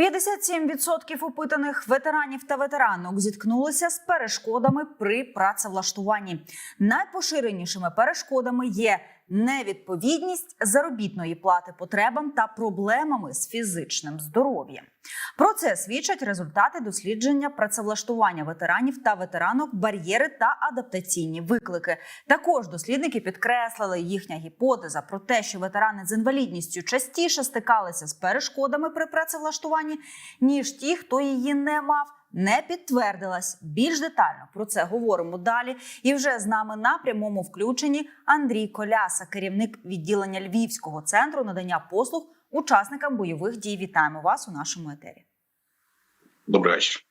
57% опитаних ветеранів та ветеранок зіткнулися з перешкодами при працевлаштуванні. Найпоширенішими перешкодами є невідповідність заробітної плати потребам та проблемами з фізичним здоров'ям. Про це свідчать результати дослідження працевлаштування ветеранів та ветеранок, бар'єри та адаптаційні виклики. Також дослідники підкреслили їхня гіпотеза про те, що ветерани з інвалідністю частіше стикалися з перешкодами при працевлаштуванні, ніж ті, хто її не мав. Не підтвердилась більш детально про це говоримо далі. І вже з нами на прямому включенні Андрій Коляса, керівник відділення Львівського центру надання послуг учасникам бойових дій. Вітаємо вас у нашому етері. Добрий вечір.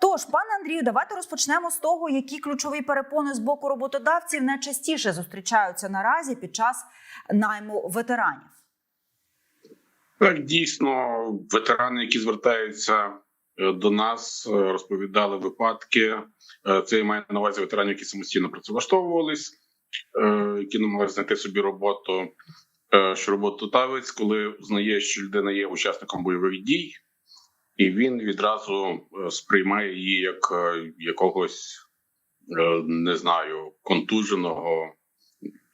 Тож, пане Андрію, давайте розпочнемо з того, які ключові перепони з боку роботодавців найчастіше зустрічаються наразі під час найму ветеранів. Так, дійсно, ветерани, які звертаються е, до нас, е, розповідали випадки. Е, Це я маю на увазі ветеранів, які самостійно працевлаштовувались, які намагалися знайти собі роботу. Е, Що роботодавець, коли узнає, що людина є учасником бойових дій, і він відразу е, сприймає її як е, якогось е, не знаю, контуженого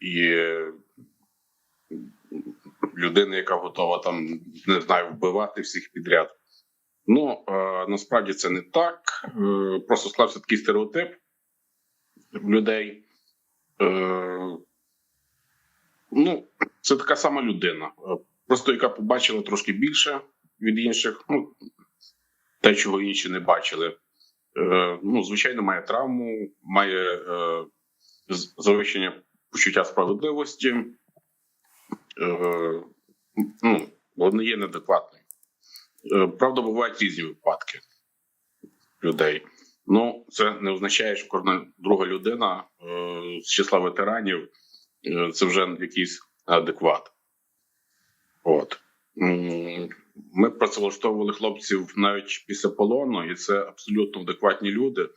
і е, людини, яка готова там не знаю, вбивати всіх підряд. Ну е, насправді це не так. Е, просто склався такий стереотип людей. Ну, це така сама людина, е, просто яка побачила трошки більше від інших, ну те, чого інші не бачили. Е, ну, звичайно, має травму, має е, завищення почуття справедливості. Е, ну, вони є неадекватною. Е, Правда, бувають різні випадки людей. Ну, це не означає, що кожна друга людина е, з числа ветеранів це вже якийсь адекват. От. Ми працевлаштовували хлопців навіть після полону, і це абсолютно адекватні люди, е,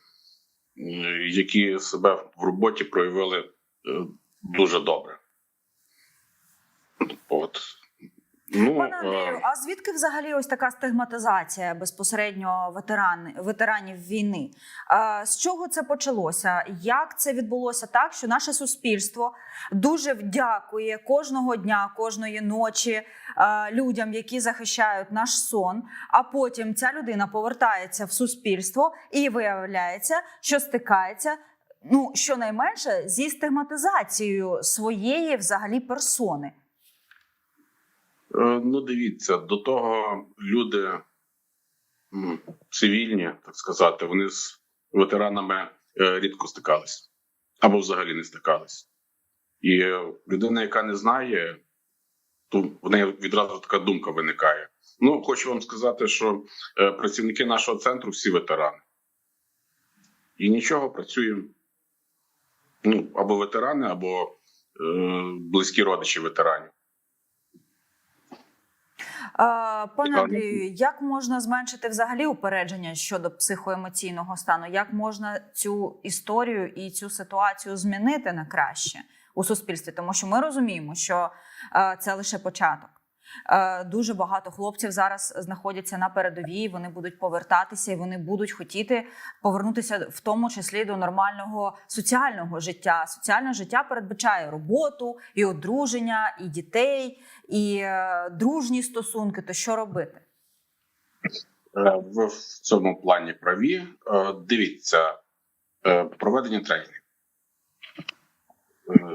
які себе в роботі проявили е, дуже добре. От. Ну, Пане Андрію, е, а звідки взагалі ось така стигматизація безпосередньо ветеран, ветеранів війни? З чого це почалося? Як це відбулося так, що наше суспільство дуже вдякує кожного дня, кожної ночі людям, які захищають наш сон, а потім ця людина повертається в суспільство і виявляється, що стикається. Ну, щонайменше зі стигматизацією своєї взагалі персони. Е, Ну, дивіться, до того люди цивільні, так сказати, вони з ветеранами е, рідко стикалися або взагалі не стикались. І людина, яка не знає, то в неї відразу така думка виникає. Ну, хочу вам сказати, що е, працівники нашого центру всі ветерани. І нічого працюємо. Ну, або ветерани, або е, близькі родичі ветеранів. Пане Андрію, як можна зменшити взагалі упередження щодо психоемоційного стану? Як можна цю історію і цю ситуацію змінити на краще у суспільстві? Тому що ми розуміємо, що е, це лише початок. Е, Дуже багато хлопців зараз знаходяться на передовій. Вони будуть повертатися і вони будуть хотіти повернутися в тому числі до нормального соціального життя. Соціальне життя передбачає роботу, і одруження, і дітей, і е, дружні стосунки. То що робити? Е, в цьому плані праві. Дивіться, проведення тренінгів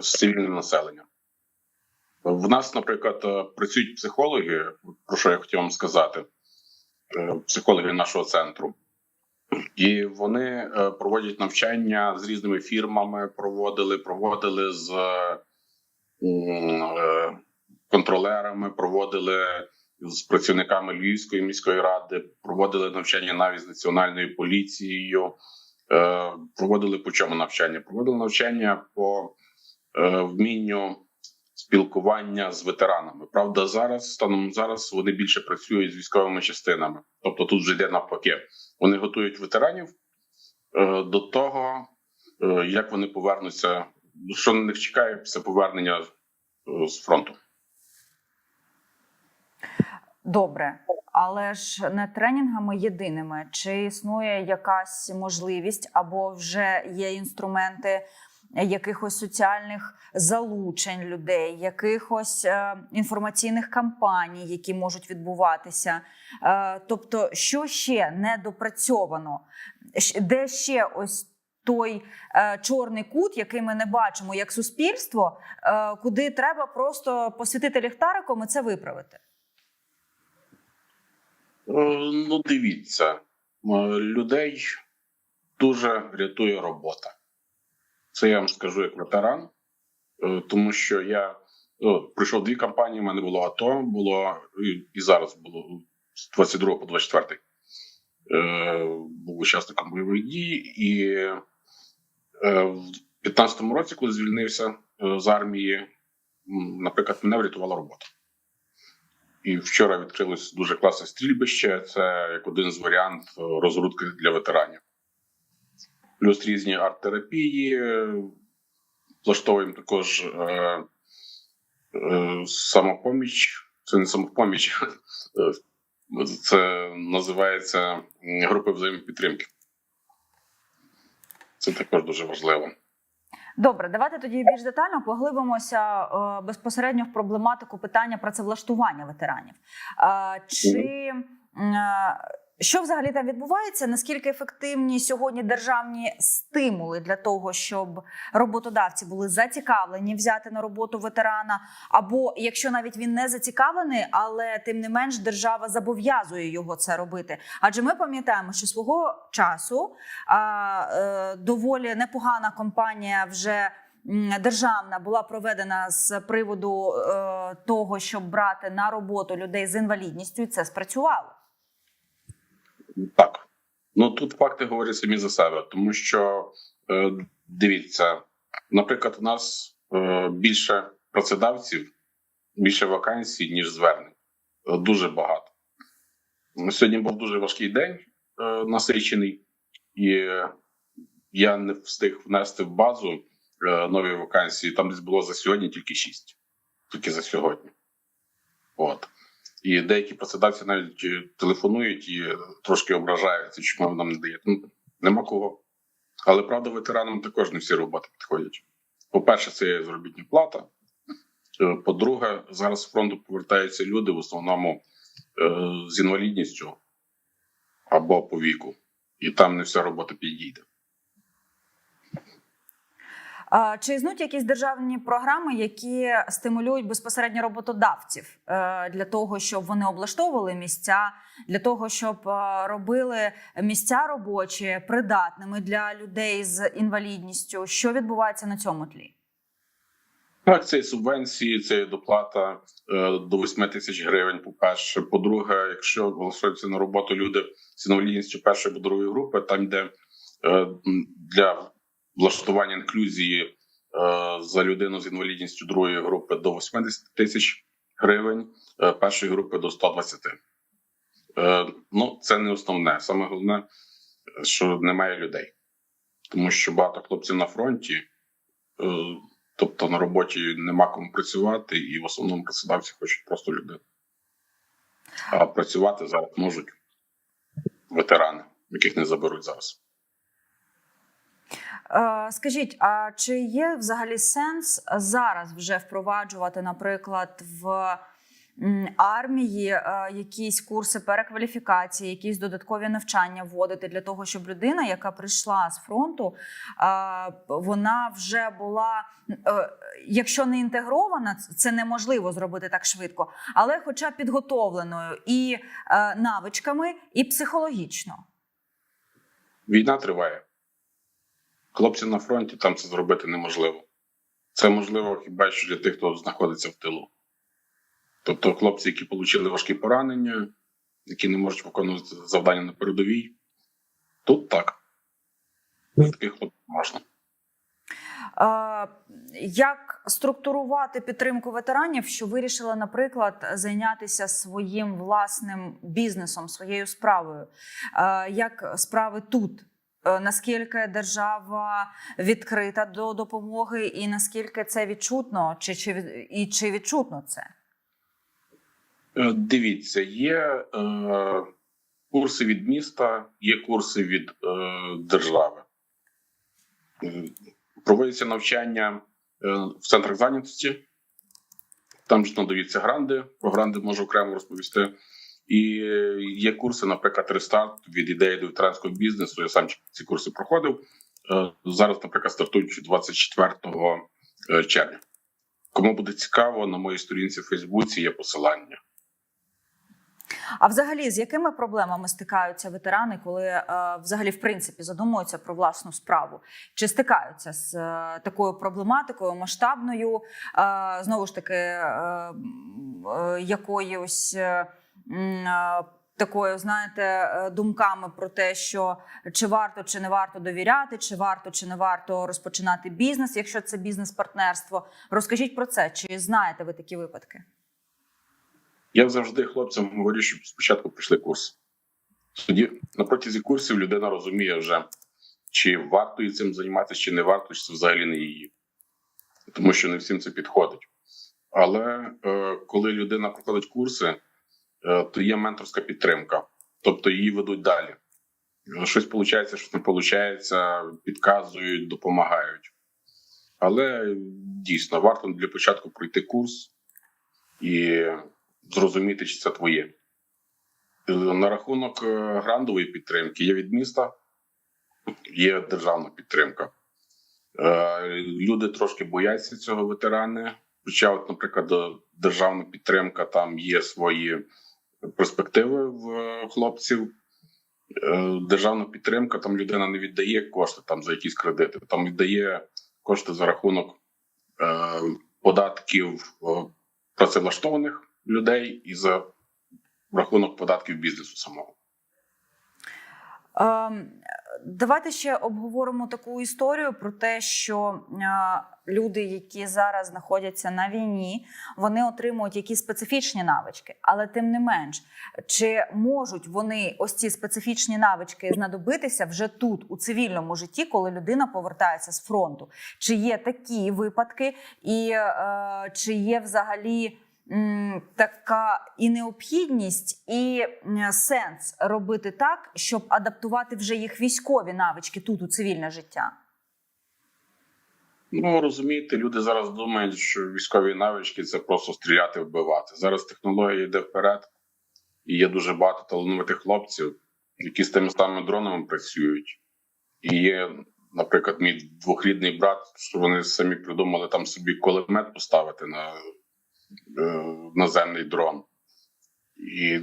з цивільним населенням. В нас, наприклад, е, працюють психологи, про що я хотів вам сказати, е, психологи нашого центру. І вони е, проводять навчання з різними фірмами, проводили, проводили з контролерами, проводили з працівниками Львівської міської ради, проводили навчання навіть з національною поліцією. Проводили по чому навчання? Проводили навчання по вмінню спілкування з ветеранами. Правда, зараз станом зараз вони більше працюють з військовими частинами. Тобто тут вже йде навпаки. Вони готують ветеранів е, до того, е, як вони повернуться, що на них чекає після повернення е, з фронту. Добре. але ж не тренінгами єдиними. Чи існує якась можливість або вже є інструменти якихось соціальних залучень людей, якихось е, інформаційних кампаній, які можуть відбуватися? Е, тобто, що ще не допрацьовано? Де ще ось той е, чорний кут, який ми не бачимо як суспільство, е, куди треба просто посвітити ліхтариком і це виправити? Е, Ну, дивіться, людей дуже рятує робота. Це я вам скажу як ветеран, е, тому що я ну, пройшов дві кампанії, в мене було АТО, було і- зараз було з 22 по 24. Е, Був учасником бойових дій, і е, в 15-му році, коли звільнився е, з армії, наприклад, мене врятувала робота. І вчора відкрилось дуже класне стрільбище. Це як один з варіантів розгрузки для ветеранів. Плюс різні арт-терапії. Влаштовуємо також е, е, самопоміч. Це не самопоміч, е, це називається групи взаємопідтримки. Це також дуже важливо. Добре, давайте тоді більш детально поглибимося е, безпосередньо в проблематику питання працевлаштування ветеранів. Е, чи е, що взагалі там відбувається? Наскільки ефективні сьогодні державні стимули для того, щоб роботодавці були зацікавлені взяти на роботу ветерана? Або якщо навіть він не зацікавлений, але тим не менш держава зобов'язує його це робити? Адже ми пам'ятаємо, що свого часу а, е, доволі непогана компанія вже. Державна була проведена з приводу е, того, щоб брати на роботу людей з інвалідністю, і це спрацювало. Так. Ну тут факти говорять самі за себе, тому що е, дивіться, наприклад, у нас е, більше працедавців, більше вакансій, ніж звернень. Е, дуже багато. Сьогодні був дуже важкий день е, насичений, і я не встиг внести в базу е, нові вакансії. Там десь було за сьогодні тільки шість. Тільки за сьогодні. От. І деякі працедавці навіть е, телефонують і е, трошки ображаються, чому нам не даєте. Ну, нема кого. Але правда, ветеранам також не всі роботи підходять. По-перше, це є заробітна плата. Е, По-друге, зараз з фронту повертаються люди в основному з інвалідністю або по віку, і там не вся робота підійде. Чи існують якісь державні програми, які стимулюють безпосередньо роботодавців е, для того, щоб вони облаштовували місця, для того, щоб е, робили місця робочі придатними для людей з інвалідністю? Що відбувається на цьому тлі? Так, це субвенції, це доплата е, до 8 тисяч гривень. По-перше, по-друге, якщо влаштуються на роботу люди з інвалідністю першої або другої групи, там йде е, для влаштування інклюзії е, за людину з інвалідністю другої групи до 80 тисяч гривень, е, першої групи до 120. Е, ну, це не основне. Саме головне, що немає людей, тому що багато хлопців на фронті. Е, Тобто на роботі нема кому працювати, і в основному працедавці хочуть просто людей. А працювати зараз можуть ветерани, яких не заберуть зараз. Е, Скажіть, а чи є взагалі сенс зараз вже впроваджувати, наприклад, в армії е, якісь курси перекваліфікації, якісь додаткові навчання вводити для того, щоб людина, яка прийшла з фронту, е, вона вже була, якщо не інтегрована, це неможливо зробити так швидко, але хоча підготовленою і навичками, і психологічно. Війна триває. Хлопці на фронті там це зробити неможливо. Це можливо хіба що для тих, хто знаходиться в тилу. Тобто хлопці, які отримали важкі поранення, які не можуть виконувати завдання на передовій. Тут так. Таких хлопців можна. Як структурувати підтримку ветеранів, що вирішили, наприклад, зайнятися своїм власним бізнесом, своєю справою? Як справи тут? Е, Наскільки держава відкрита до допомоги, і наскільки це відчутно, чи, чи і чи відчутно це? Е, Дивіться, є е, курси від міста, є курси від е, держави. Проводяться навчання е, в центрах зайнятості. Там ж надаються гранди. Про гранди можу окремо розповісти. І є курси, наприклад, рестарт від ідеї до ветеранського бізнесу. Я сам ці курси проходив. Е, Зараз, наприклад, стартують 24 е, червня. Кому буде цікаво, на моїй сторінці в Фейсбуці є посилання. А взагалі, з якими проблемами стикаються ветерани, коли е, взагалі в принципі задумуються про власну справу? Чи стикаються з е, такою проблематикою масштабною, е, знову ж таки, е, е, якоюсь е, такою, знаєте, е, думками про те, що чи варто чи не варто довіряти, чи варто чи не варто розпочинати бізнес, якщо це бізнес-партнерство? Розкажіть про це, чи знаєте ви такі випадки? Я завжди хлопцям говорю, щоб спочатку пройшли курс. Тоді на протязі курсів людина розуміє вже, чи варто їй цим займатися, чи не варто, чи це взагалі не її. Тому що не всім це підходить. Але е, коли людина проходить курси, то є менторська підтримка, тобто її ведуть далі. Е, Щось виходить, щось не виходить, підказують, допомагають. Але дійсно варто для початку пройти курс і зрозуміти, чи це твоє. Е, На рахунок е, грандової підтримки є від міста, є державна підтримка. Е, Люди трошки бояться цього ветерани. Хоча, от, наприклад, е, державна підтримка, там є свої перспективи в е, хлопців. Е, Державна підтримка, там людина не віддає кошти там за якісь кредити, там віддає кошти за рахунок е, податків е, працевлаштованих людей і за рахунок податків бізнесу самого. Давайте ще обговоримо таку історію про те, що е, люди, які зараз знаходяться на війні, вони отримують якісь специфічні навички, але тим не менш, чи можуть вони ось ці специфічні навички знадобитися вже тут, у цивільному житті, коли людина повертається з фронту? Чи є такі випадки, і е, чи є взагалі? Така і необхідність, і сенс робити так, щоб адаптувати вже їх військові навички тут у цивільне життя. Ну розумієте, люди зараз думають, що військові навички це просто стріляти, вбивати. Зараз технологія йде вперед, і є дуже багато талановитих хлопців, які з тими самими дронами працюють. І є, наприклад, мій двохрідний брат, що вони самі придумали там собі кулемет поставити на наземний дрон. І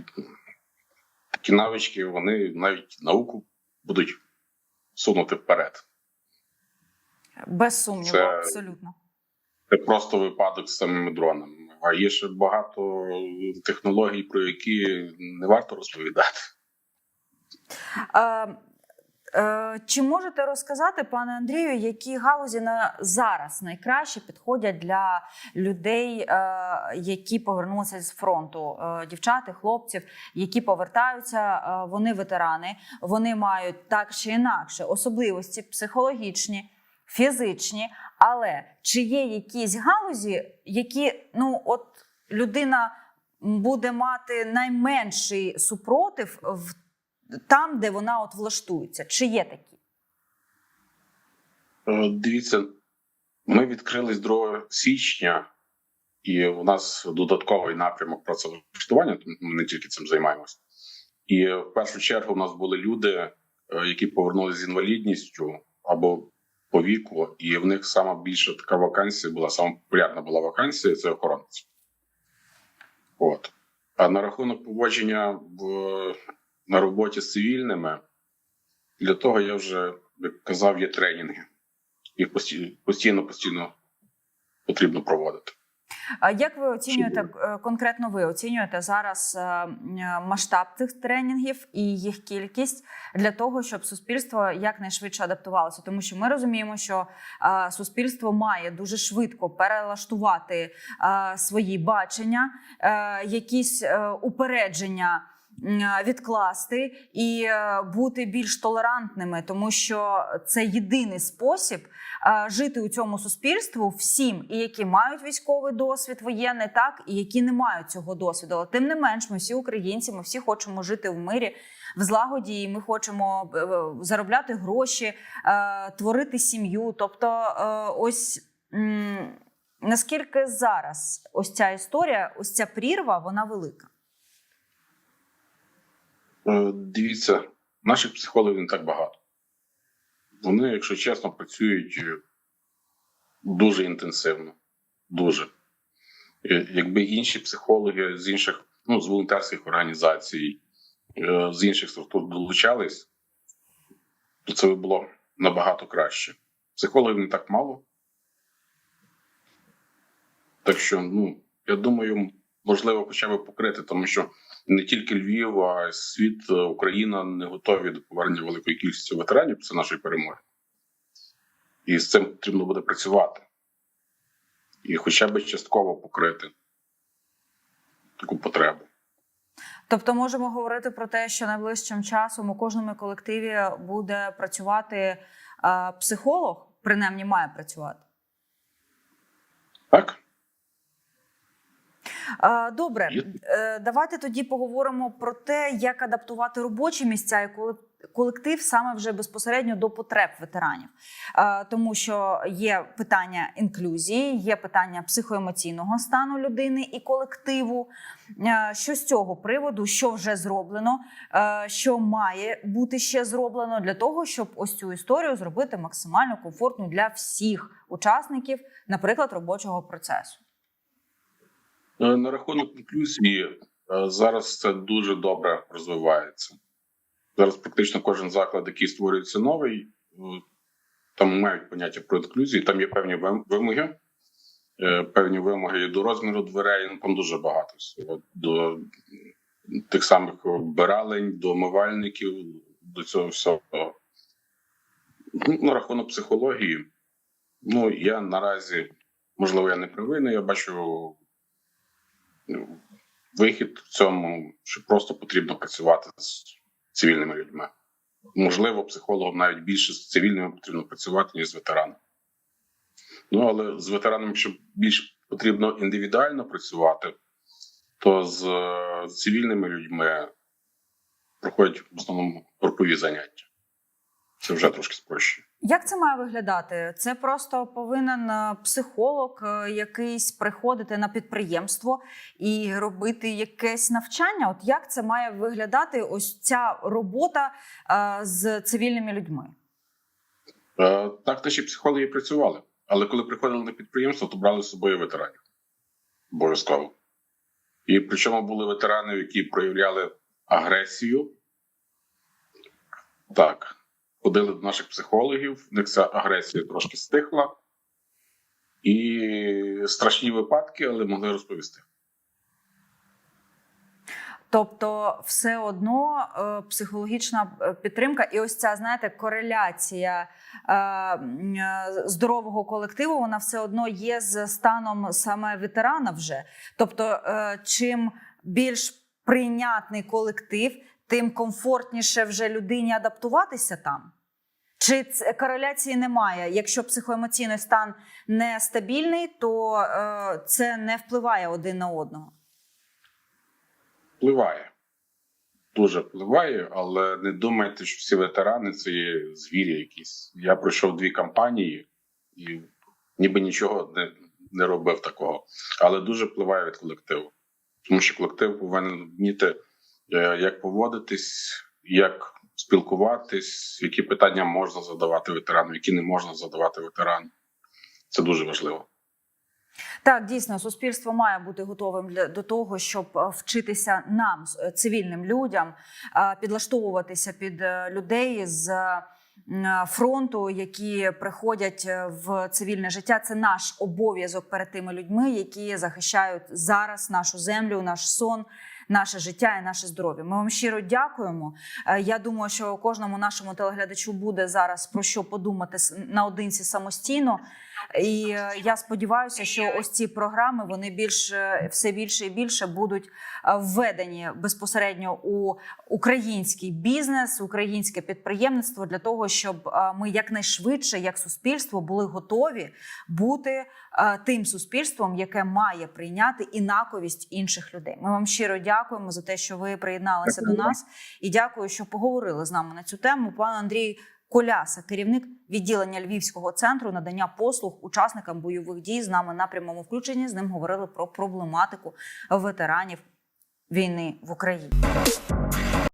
такі навички вони навіть науку будуть сунути вперед. Без сумніву, Це- абсолютно. Це просто випадок з самими дронами. А є ще багато технологій, про які не варто розповідати. Е, е, чи можете розказати, пане Андрію, які галузі на зараз найкраще підходять для людей, е, які повернулися з фронту? Е, дівчат, хлопців, які повертаються, е, вони ветерани, вони мають так чи інакше особливості психологічні, фізичні. Але чи є якісь галузі, які ну от людина буде мати найменший супротив в там, де вона от влаштується? Чи є такі? Е, Дивіться, ми відкрились 2 січня, і у нас додатковий напрямок працевлаштування, тому ми не тільки цим займаємося. І в першу чергу у нас були люди, е, які повернулися з інвалідністю або по віку, і в них сама більша така вакансія була, сама популярна була вакансія це охоронець. От. А на рахунок поводження в, на роботі з цивільними, для того я вже, як казав, є тренінги. Їх постійно, постійно, потрібно проводити. А як ви оцінюєте е, конкретно? Ви оцінюєте зараз е, масштаб цих тренінгів і їх кількість для того, щоб суспільство якнайшвидше адаптувалося? Тому що ми розуміємо, що е, суспільство має дуже швидко перелаштувати е, свої бачення, е, якісь е, упередження. М, відкласти і е, бути більш толерантними, тому що це єдиний спосіб е, жити у цьому суспільству всім, і які мають військовий досвід воєнний, так і які не мають цього досвіду. Але тим не менш, ми всі українці, ми всі хочемо жити в мирі, в злагоді. і Ми хочемо е, е, заробляти гроші, е, творити сім'ю. Тобто, е, ось. Наскільки зараз ось ця історія, ось ця прірва, вона велика? Е, Дивіться, наших психологів не так багато. Вони, якщо чесно, працюють е, дуже інтенсивно. Дуже. Е, Якби інші психологи з інших, ну, з волонтерських організацій, з інших структур долучались, то це було набагато краще. Психологів не так мало. Так що, ну, я думаю, можливо, хоча б покрити, тому що не тільки Львів, а й світ, е, Україна не готові до повернення великої кількості ветеранів після нашої перемоги. І з цим потрібно буде працювати. І хоча б частково покрити таку потребу. Тобто, можемо говорити про те, що найближчим часом у кожному колективі буде працювати е, психолог, принаймні має працювати. Так? Добре, Е, давайте тоді поговоримо про те, як адаптувати робочі місця і коле- колектив саме вже безпосередньо до потреб ветеранів, тому що є питання інклюзії, є питання психоемоційного стану людини і колективу. Що з цього приводу, що вже зроблено, що має бути ще зроблено для того, щоб ось цю історію зробити максимально комфортною для всіх учасників, наприклад, робочого процесу. Е, На рахунок інклюзії е, зараз це дуже добре розвивається. Зараз практично кожен заклад, який створюється новий, е, там мають поняття про інклюзію, там є певні вимоги, певні вимоги і до розміру дверей, ну там дуже багато всього. До тих самих вбиралень, до омивальників, до цього всього. Ну, На рахунок психології, ну я наразі, можливо, я не але я бачу вихід в цьому, що просто потрібно працювати з цивільними людьми. Можливо, психологам навіть більше з цивільними потрібно працювати, ніж з ветеранами. Ну, але з ветеранами, якщо більш потрібно індивідуально працювати, то е, з цивільними людьми проходять в основному групові заняття. Це вже трошки спрощує. Як це має виглядати? Це просто повинен е, психолог е, якийсь приходити на підприємство і робити якесь навчання. От як це має виглядати? Ось ця робота е, з цивільними людьми? Так, наші психологи працювали. Але коли приходили на підприємство, то брали з собою ветеранів. Обов'язково. І причому були ветерани, які проявляли агресію. Так. Ходили до наших психологів, в них ця агресія трошки стихла. І страшні випадки, але могли розповісти. Тобто, все одно е, психологічна е, підтримка, і ось ця знаєте кореляція е, здорового колективу, вона все одно є з станом саме ветерана. Вже тобто, чим більш прийнятний колектив, тим комфортніше вже людині адаптуватися там. Чи кореляції немає? Якщо психоемоційний стан нестабільний, то е, це не впливає один на одного. Впливає. Дуже впливає, але не думайте, що всі ветерани це є звірі якісь. Я пройшов дві кампанії і ніби нічого не, не робив такого. Але дуже впливає від колективу. Тому що колектив повинен вміти, як поводитись, як спілкуватись, які питання можна задавати ветерану, які не можна задавати ветерану. Це дуже важливо. Так, дійсно, суспільство має бути готовим для до того, щоб е, вчитися нам, е, цивільним людям, е, підлаштовуватися під е, людей з е, фронту, які приходять е, в цивільне життя. Це наш обов'язок перед тими людьми, які захищають зараз нашу землю, наш сон. Наше життя і наше здоров'я. Ми вам щиро дякуємо. Е, Я думаю, що кожному нашому телеглядачу буде зараз про що подумати наодинці самостійно. І е, я сподіваюся, що ось ці програми вони більш е, все більше і більше будуть е, введені безпосередньо у український бізнес, українське підприємництво для того, щоб ми якнайшвидше, як суспільство, були готові бути тим суспільством, яке має прийняти інаковість інших людей. Ми вам щиро дякуємо за те, що ви приєдналися Дякую. до нас, і дякую, що поговорили з нами на цю тему. Пан Андрій Коляса, керівник відділення Львівського центру надання послуг учасникам бойових дій, з нами на прямому включенні. З ним говорили про проблематику ветеранів війни в Україні.